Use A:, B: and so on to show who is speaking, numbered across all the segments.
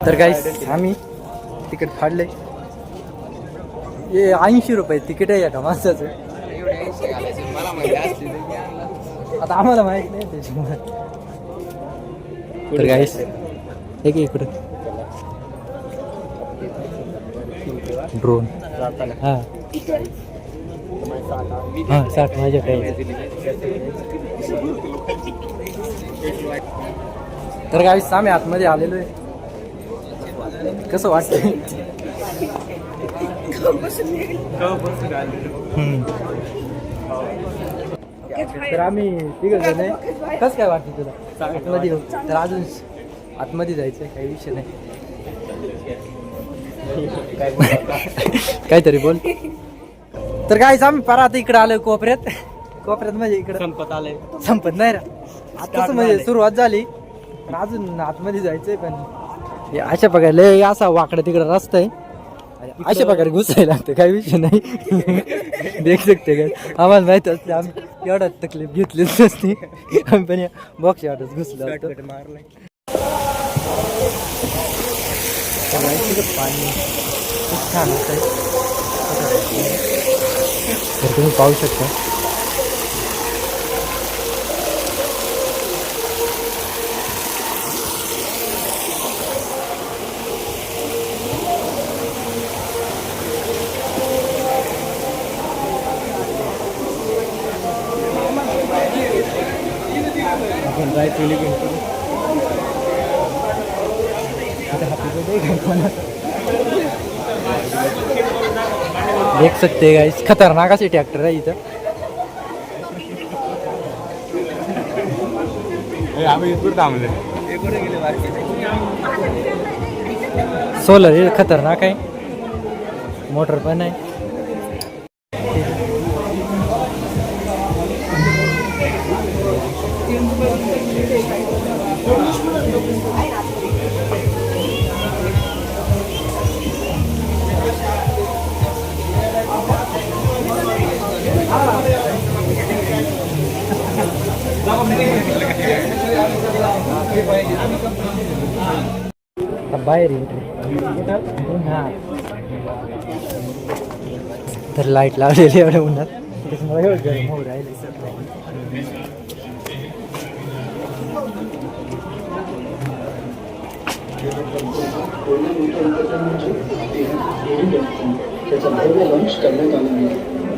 A: तर काही आम्ही तिकीट फाडले. हे ऐंशी रुपये तिकीट आहे एका माणसाचं. आता आम्हाला माहीत नाही त्याच्यामुळे तर गाईस एक की इकडं. ड्रोन हा. हा साठ माझ्याकडे तर गाईस आम्ही आतमध्ये आलेलो आहे. कसं वाटतंय? हम्म. तर आम्ही तिघ जण आहे. कसं काय वाटतं तुला? आतमध्ये येऊ. तर अजून आतमध्ये जायचं काही विषय नाही. काहीतरी बोल. तर काय आम्ही परा आता इकडे आलोय कोपऱ्यात. कोपऱ्यात म्हणजे इकडे.
B: संपत आलंय.
A: संपत नाही रा. आताच म्हणजे सुरुवात झाली. पण अजून आतमध्ये जायचंय पण हे अशा प्रकारे लय असा वाकडा तिकडे रस्ता आहे. अशा प्रकारे घुसायला लागतं काही विषय नाही. देख शकते काय आम्हाला माहीत असते आम्ही एवढा तकलीफ घेतलीच नसती. आम्ही पण बॉक्स वाटत घुसलो का पाणी खूप छान तर तुम्ही पाहू शकता
B: आपण जाय तुली
A: देख सकते गाइस खतरनाक असे ट्रॅक्टर आहे इथं.
B: आम्ही इथून थांबले
A: सोलर हे खतरनाक आहे. मोटर पण आहे. बाहेर तर लाइट लावलेली एवढ्या उन्हात. गरम राहिले
C: त्याचा भव्य लॉन्च करण्यात आला आहे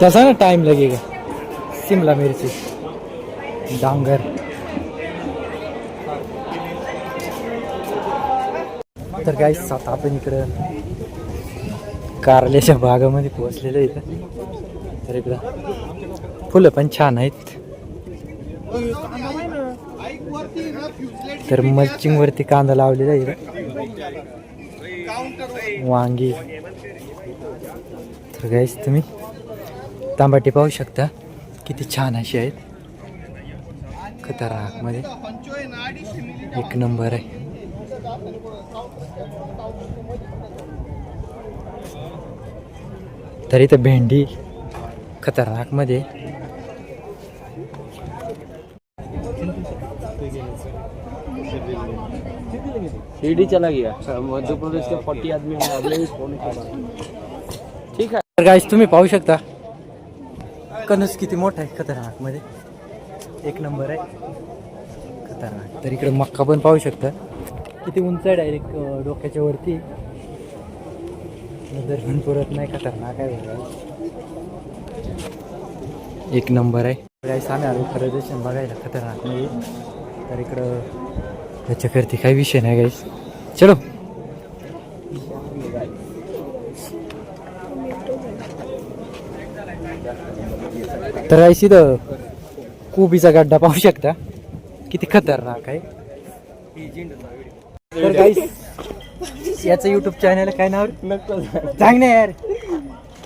A: तसा ना टाइम लगेगा। शिमला मिरची डांगर। तर काय सात आपण इकडं कारल्याच्या बागामध्ये पोहोचलेलं आहे इथं. तर इकडं फुलं पण छान आहेत. तर मल्चिंगवरती कांदा लावलेला आहे इथं. वांगी. तर गाईस तुम्ही तांबाटी पाहू शकता. किती छान अशी आहेत. खतरनाकमध्ये एक नंबर आहे. तर इथं भेंडी खतरनाकमध्ये
B: शिरडी चला गया मध्य प्रदेश के फोर्टी आदमी ठीक है
A: तर गाईस तुम्ही पाहू शकता. कणस किती मोठा आहे खतरनाकमध्ये एक नंबर आहे. खतरनाक. तर इकडे मक्का पण पाहू शकता. किती उंच आहे डायरेक्ट डोक्याच्या वरती? नजर पण पुरत नाही खतरनाक आहे एक नंबर आहे. गाईस आम्ही आलो प्रदर्शन बघायला खतरनाक नाही. तर इकडं त्याच्याकरती काही विषय नाही गाईस. चलो. तर गाईस इथं कुबीचा गड्डा पाहू शकता. किती खतरनाक आहे. तर गाईस याचं युट्यूब चॅनल काय नाव? सांग ना यार.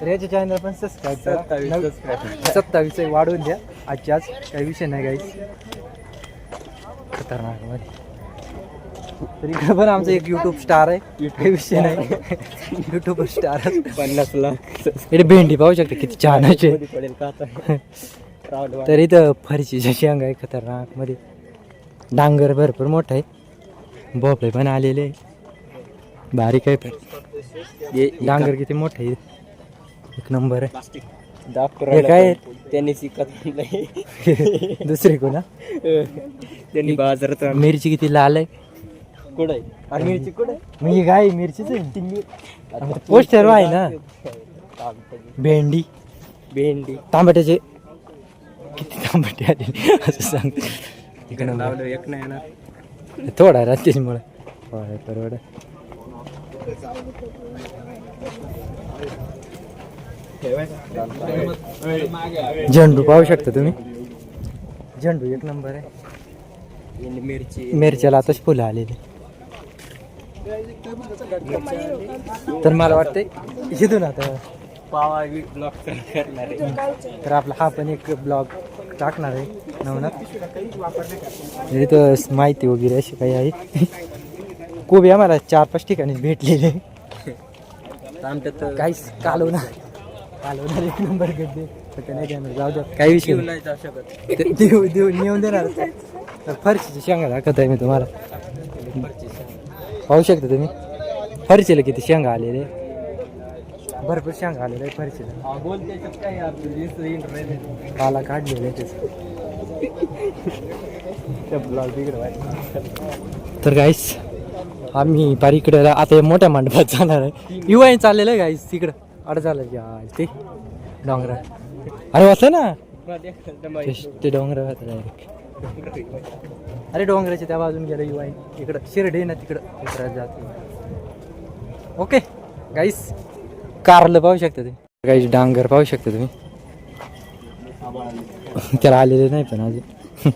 A: तर याच्या चॅनल पण सबस्क्राईब
B: सत्तावीस
A: करा
B: सबस्क्राईब
A: सत्तावीस वाढवून द्या. आजच्या आज काही विषय नाही गाईस खतरनाकमध्ये तर इकडे पण आमचा एक युट्यूब स्टार आहे. काही विषय नाही. युट्यूब स्टार
B: पन्नास लाख
A: इकडे भेंडी पाहू शकता किती छान
B: राऊंड
A: तर इथं फरशीच्या शेंगा आहे खतरनाकमध्ये. डांगर भरपूर मोठा आहे. भोपळे पण आलेले. बारीक आहे पण. डांगर किती मोठं एक नंबर आहे. काय?
B: त्यांनी शिकत नाही
A: दुसरी कोणा
B: त्यांनी बाजारात
A: मिरची किती लाल आहे.
B: कुठं आहे? आणि मिरची कुठं आहे?
A: ही गाय मिरचीच आहे. पोस्टर आहे ना. भेंडी.
B: भेंडी.
A: तांबट्याचे किती तांबटे आले असं सांग इकडं
B: लावलं एक नाही येणार.
A: थोडा रात्रीमुळे. होय परवड. झेंडू पाहू शकता तुम्ही? झेंडू एक नंबर आहे.
B: मिरची
A: मिरच्याला आताच फुलं आलेली. तर मला वाटतंय इथून आता
B: पावा आहे.
A: तर आपला हा पण एक ब्लॉग टाकणार आहे नवनाथ. इथं माहिती वगैरे अशी काही आहे. खूप आम्हाला चार पाच ठिकाणी भेटलेले.
B: आमच्यात
A: काहीच कालवणार कालवणार एक नंबर गड्डे फक्त नाही देणार जाऊ द्या. काही विषय नाही.
B: जाऊ शकत
A: ते देऊ देऊ नेऊन देणार. फरशीची शेंगा दाखवत आहे मी तुम्हाला. पाहू शकता तुम्ही. फरशीला किती शेंगा आलेले. भरपूर शेंगा आलेले आहे फरशीला
B: बोल त्याच्यात काय आपलं? दिसतं इंटरनेट
A: पाला काढलेले त्याचं. तर गाईस आम्ही पार इकडे आता हे मोठ्या मंडपात जाणार आहे. युवा चाललेलं आहे गाईस तिकडं. अड झालं ते डोंगरा. अरे वाचलं ना? ते- डोंगर अरे डोंगराच्या त्या बाजून गेलं युवा इकडं शिर्डी ना तिकडं. जात. ओके गाईस कारलं पाहू शकता तुम्ही. काही डांगर पाहू शकता तुम्ही. त्याला आलेले नाही पण अजून.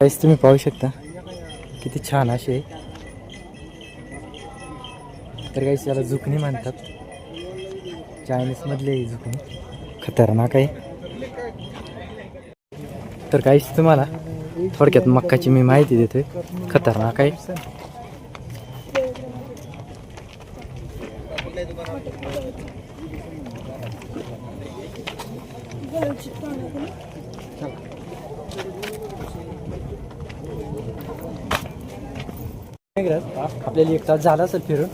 A: काहीच तुम्ही पाहू शकता. किती छान असे. आहे. तर काहीच याला झुकणी म्हणतात. चायनीज मधले ही झुकणी खतरनाक आहे. तर काहीच तुम्हाला थोडक्यात मक्काची मी माहिती देतोय. खतरनाक आहे. आपल्याला एक तास झाला असेल फिरून.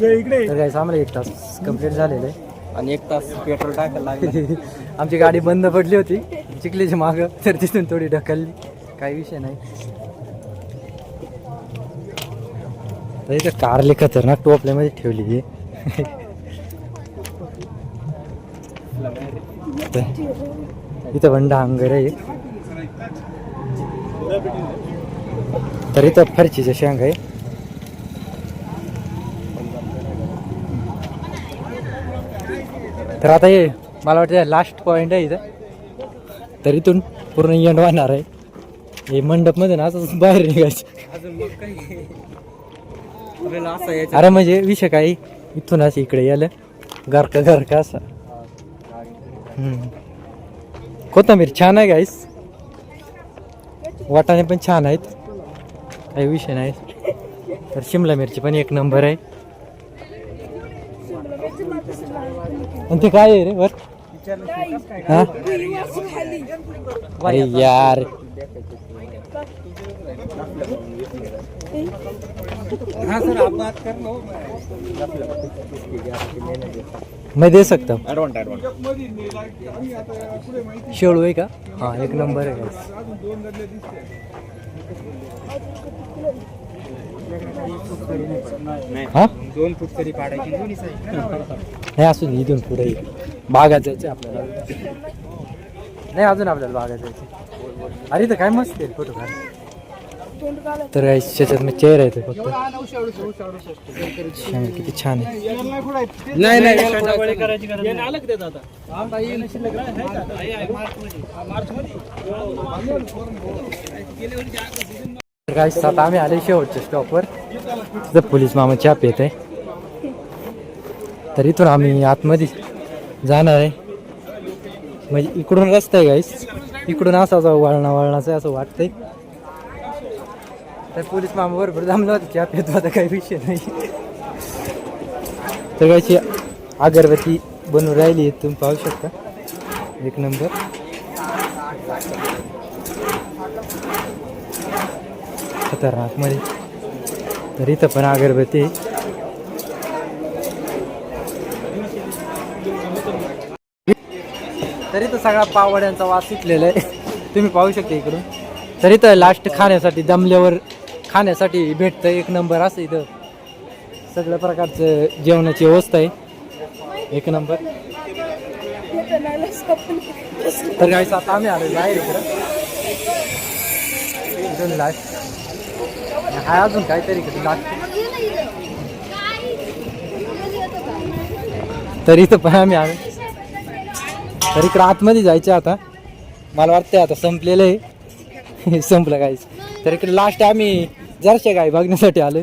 A: तर आम्हाला एक तास कंप्लीट झालेलं आहे.
B: आणि एक तास पेट्रोल टाकायला लागलं.
A: आमची गाडी बंद पडली होती. चिखलीची माग. तर तिथून थोडी ढकलली. काही विषय नाही. तर इथं कारले खतरनाक टोपल्यामध्ये ठेवली आहे तर इथं पण डांगर आहे. तर इथं फरचीच्या शेंग आहे. तर आता हे मला वाटतं लास्ट पॉईंट आहे इथं. तर इथून पूर्ण एंड वाहणार आहे. हे मंडपमध्ये ना असं बाहेर निघायचं. अरे म्हणजे विषय काय? इथून असं इकडे यायला. गारका गारका असं. कोथंबीर छान आहे गाईस वाटाणे पण छान आहेत. काही विषय नाही. तर शिमला मिरची पण एक नंबर आहे. आणि ते काय आहे रे वर? अरे यार।
B: हाँ सर आप बात कर लो।
A: मैं दे सकता हूँ। शेळू आहे का? हाँ एक नंबर guys. हा?
B: दोन फूट तरी साईड
A: नाही असू दे इथून पुढे बागात जायचं आपल्याला. नाही अजून आपल्याला बागात जायचं अरे तर काय मस्त आहे फोटो काढ. तर त्याच्यात मी चेअर आहे ते फक्त किती छान आहे.
B: नाही नाही करायची
A: तर काय आता आम्ही आले शेवटच्या स्टॉपवर तिथं पोलीस मामा चहा येत आहे तर इथून आम्ही आतमध्ये जाणार आहे म्हणजे इकडून रस्ता आहे गाईस इकडून असा जाऊ वळणा वळणाचं आहे असं वाटतंय तर पोलीस मामा बरोबर जमलं होतं चहा पित होता काही विषय नाही तर गायची अगरबत्ती बनवून राहिली आहे तुम्ही पाहू शकता एक नंबर खतरनाकमध्ये. तर इथं पण अगरबत्ती. तरी तर इथं सगळा पावड्यांचा वास सुटलेला आहे. तुम्ही पाहू शकता इकडून. तर इथं लास्ट खाण्यासाठी दमल्यावर खाण्यासाठी भेटतं एक नंबर असं इथं. सगळ्या प्रकारचं जेवणाची व्यवस्था आहे. एक नंबर तर आता आम्ही आलो बाहेर इकडं. लास्ट हाय अजून काहीतरी तरी तर इथं पण आम्ही आलो. तर इकडं आतमध्ये जायचं आता. मला वाटतंय आता संपलेलं आहे संपलं काहीच तर इकडे लास्ट आम्ही जरशा गाय बघण्यासाठी आलो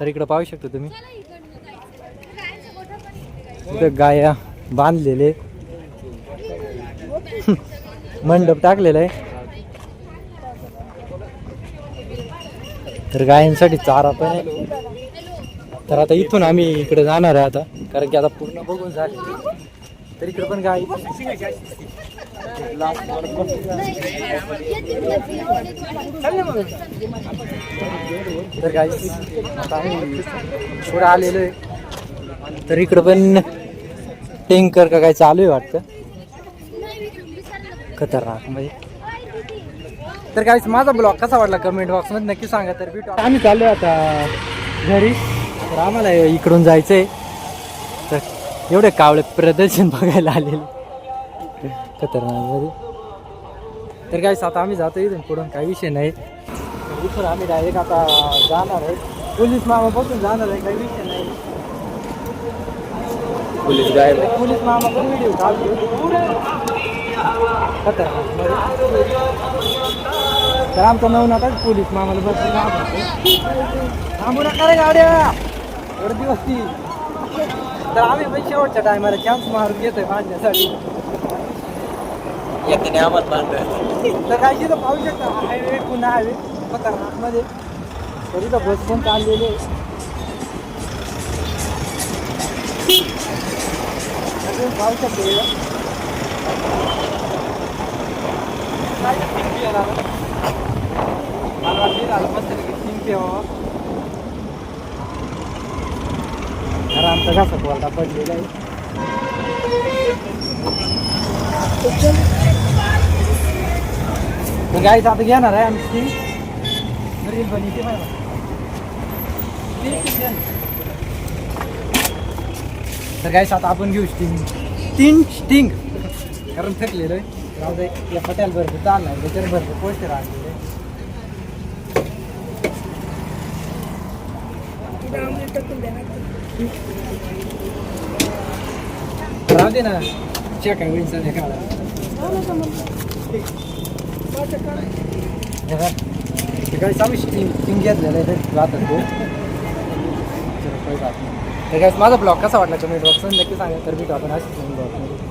A: तर इकडं पाहू शकतो तुम्ही. इथं गाया बांधलेले मंडप टाकलेला आहे. तर गायांसाठी चारा पण आहे. तर आता इथून आम्ही इकडे जाणार आहे आता कारण की आता पूर्ण बघून झाले. तर इकडे पण गाय तर गाय आता आम्ही पुढे आलेलो आहे. तर इकडं पण टेंकर का काय चालू आहे वाटतं? खतरनाक म्हणजे. तर काय माझा ब्लॉग कसा वाटला कमेंट बॉक्समध्ये नक्की सांगा. तर भेटू आम्ही चालू आता घरी. तर आम्हाला इकडून जायचंय. तर एवढे कावळे प्रदर्शन बघायला आलेले. खतरनाक तर काय आता आम्ही जातो इथून पुढून काही विषय नाही. इथून आम्ही डायरेक्ट आता जाणार आहे. पोलीस मामा बसून जाणार आहे. काही विषय नाही.
B: पोलीस गायब आहे.
A: पोलीस मामा पण व्हिडिओ काढतो खतरनाक. तर आमचा नवनाथच पोलीस मामाला बसून थांबू नका रे गाड्या. गर्दी होती तर आम्ही पण शेवटच्या टायमाला चान्स मारून घेतोय बांधण्यासाठी.
B: येते आम्हाला बांधलं
A: तर काय तिथं पाहू शकता हायवे पुन्हा हायवे खतरनाकमध्ये. तर इथं बस पण चाललेली आहे. तर पाहू शकता इथं. काय ते पिंपी आहे ना? मला वाटलं आलं मस्तपैकी पिंपी आमचा कसा कोरडा पडलेला आहे तर गाईच आता घेणार आहे आम्ही स्टिंग रील बनवते माहिती तर गाईस आता आपण घेऊ स्टिंग तीन स्टिंग कारण थकलेलं आहे राहू दे. या पट्याल भरपूर चालणार त्याच्यावर भरपूर पोस्टर राहते. राहू दे ना चेक तो माझा ब्लॉग कसा वाटला कमेंट बॉक्स नक्की सांगा तर भेटू आपण अशी ब्लॉग